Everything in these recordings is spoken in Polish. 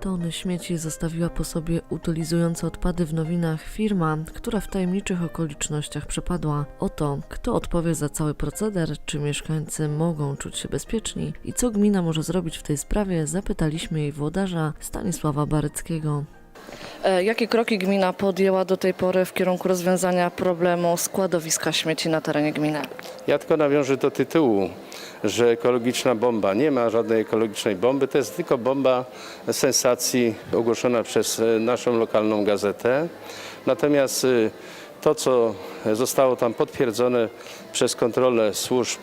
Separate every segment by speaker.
Speaker 1: Tony śmieci zostawiła po sobie utylizująca odpady w nowinach firma, która w tajemniczych okolicznościach przepadła. O to, kto odpowie za cały proceder, czy mieszkańcy mogą czuć się bezpieczni i co gmina może zrobić w tej sprawie, zapytaliśmy jej włodarza Stanisława Baryckiego.
Speaker 2: E, Jakie kroki gmina podjęła do tej pory w kierunku rozwiązania problemu składowiska śmieci na terenie gminy?
Speaker 3: Ja tylko nawiążę do tytułu, że ekologiczna bomba. Nie ma żadnej ekologicznej bomby, to jest tylko bomba sensacji ogłoszona przez e, naszą lokalną gazetę. Natomiast e, to, co zostało tam potwierdzone przez kontrolę służb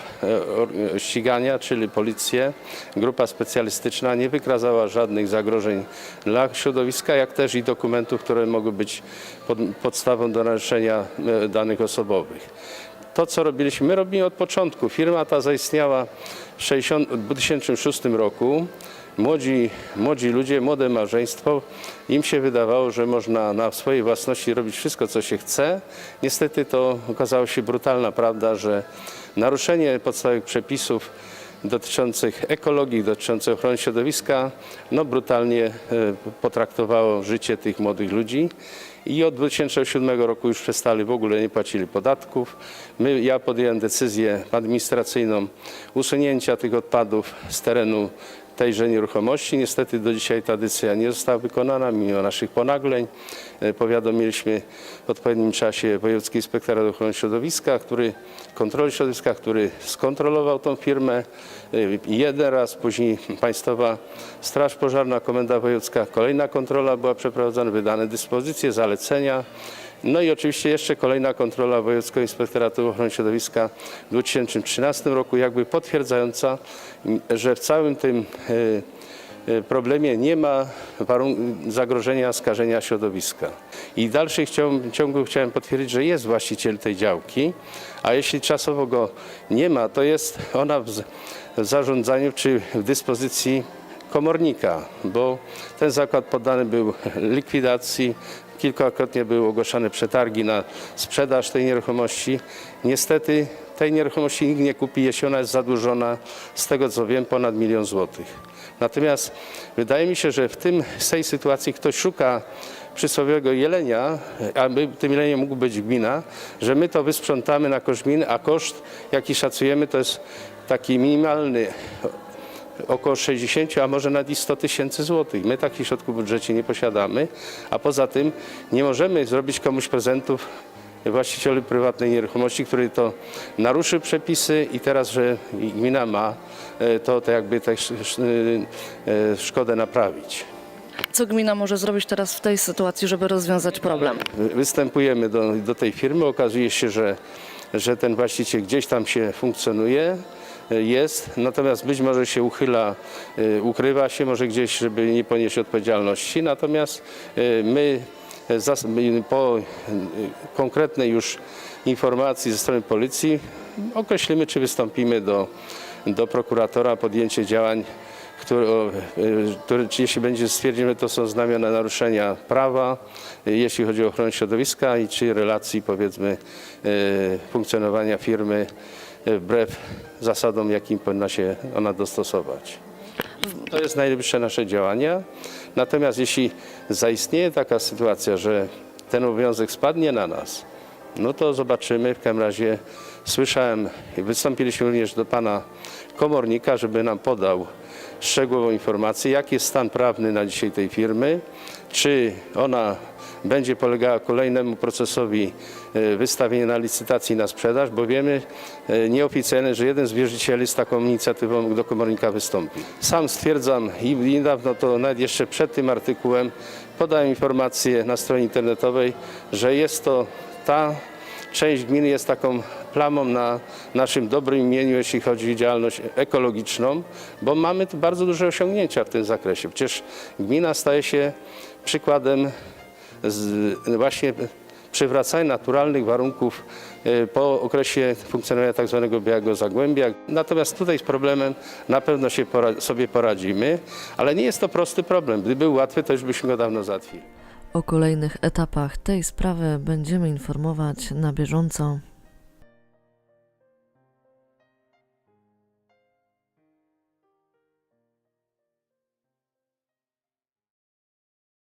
Speaker 3: e, ścigania, czyli policję, grupa specjalistyczna nie wykazała żadnych zagrożeń dla środowiska, jak też i dokumentów, które mogły być pod, podstawą do naruszenia danych osobowych to, co robiliśmy, my robimy od początku. Firma ta zaistniała w 60 w 2006 roku. Młodzi, młodzi ludzie, młode małżeństwo, im się wydawało, że można na swojej własności robić wszystko, co się chce. Niestety to okazała się brutalna prawda, że naruszenie podstawowych przepisów dotyczących ekologii, dotyczących ochrony środowiska, no brutalnie e, potraktowało życie tych młodych ludzi. I od 2007 roku już przestali, w ogóle nie płacili podatków. My, ja podjąłem decyzję administracyjną usunięcia tych odpadów z terenu tejże nieruchomości. Niestety do dzisiaj ta decyzja nie została wykonana, mimo naszych ponagleń. E, Powiadomiliśmy w odpowiednim czasie Wojewódzki Inspektorat Ochrony Środowiska, który kontroli środowiska, który skontrolował tą firmę. E, Jeden raz, później Państwowa Straż Pożarna, Komenda Wojewódzka, kolejna kontrola była przeprowadzona, wydane dyspozycje, zalecenia. No i oczywiście jeszcze kolejna kontrola Wojewódzkiego Inspektoratu Ochrony Środowiska w 2013 roku, jakby potwierdzająca, że w całym tym e, e, problemie nie ma zagrożenia skażenia środowiska. I w dalszym ciągu, chciałem potwierdzić, że jest właściciel tej działki, a jeśli czasowo go nie ma, to jest ona w zarządzaniu czy w dyspozycji komornika, bo ten zakład poddany był likwidacji. Kilkakrotnie były ogłaszane przetargi na sprzedaż tej nieruchomości. Niestety tej nieruchomości nikt nie kupi, jeśli ona jest zadłużona, z tego co wiem, ponad milion złotych. Natomiast wydaje mi się, że w tym, tej sytuacji ktoś szuka przysłowiowego jelenia, a my, tym jeleniem mógł być gmina, że my to wysprzątamy na koszt gminy, a koszt, jaki szacujemy, to jest taki minimalny około 60, a może nawet i 100 tysięcy złotych. My takich środków w budżecie nie posiadamy, a poza tym nie możemy zrobić komuś prezentów właścicielowi prywatnej nieruchomości, który to naruszył przepisy i teraz, że gmina ma e, to, to jakby tę e, szkodę naprawić.
Speaker 2: Co gmina może zrobić teraz w tej sytuacji, żeby rozwiązać problem?
Speaker 3: Występujemy do, do tej firmy, okazuje się, że, że ten właściciel gdzieś tam się funkcjonuje, jest, natomiast być może się uchyla, e, ukrywa się może gdzieś, żeby nie ponieść odpowiedzialności, natomiast my e, zas- my po konkretnej już informacji ze strony policji określimy, czy wystąpimy do, do prokuratora podjęcie działań y, który, czy jeśli będzie stwierdzone, że to są znamiona naruszenia prawa, y, jeśli chodzi o ochronę środowiska i czy relacji powiedzmy y, funkcjonowania firmy y, wbrew zasadom, jakim powinna się ona dostosować. To jest najlepsze nasze działania. Natomiast jeśli zaistnieje taka sytuacja, że ten obowiązek spadnie na nas, no to zobaczymy. W każdym razie słyszałem, wystąpiliśmy również do pana komornika, żeby nam podał szczegółową informację, jaki jest stan prawny na dzisiaj tej firmy, czy ona będzie polegała kolejnemu procesowi e, wystawienia na licytacji na sprzedaż, bo wiemy e, nieoficjalnie, że jeden z wierzycieli z taką inicjatywą do komornika wystąpi. Sam stwierdzam i niedawno to nawet jeszcze przed tym artykułem podałem informację na stronie internetowej, że jest to ta część gminy jest taką plamą na naszym dobrym imieniu, jeśli chodzi o działalność ekologiczną, bo mamy tu bardzo duże osiągnięcia w tym zakresie. Przecież gmina staje się przykładem właśnie przywracania naturalnych warunków e, po okresie funkcjonowania tak zwanego białego zagłębia. Natomiast tutaj z problemem na pewno się pora- sobie poradzimy, ale nie jest to prosty problem. Gdyby był łatwy, to już byśmy go dawno załatwili.
Speaker 1: O kolejnych etapach tej sprawy będziemy informować na bieżąco.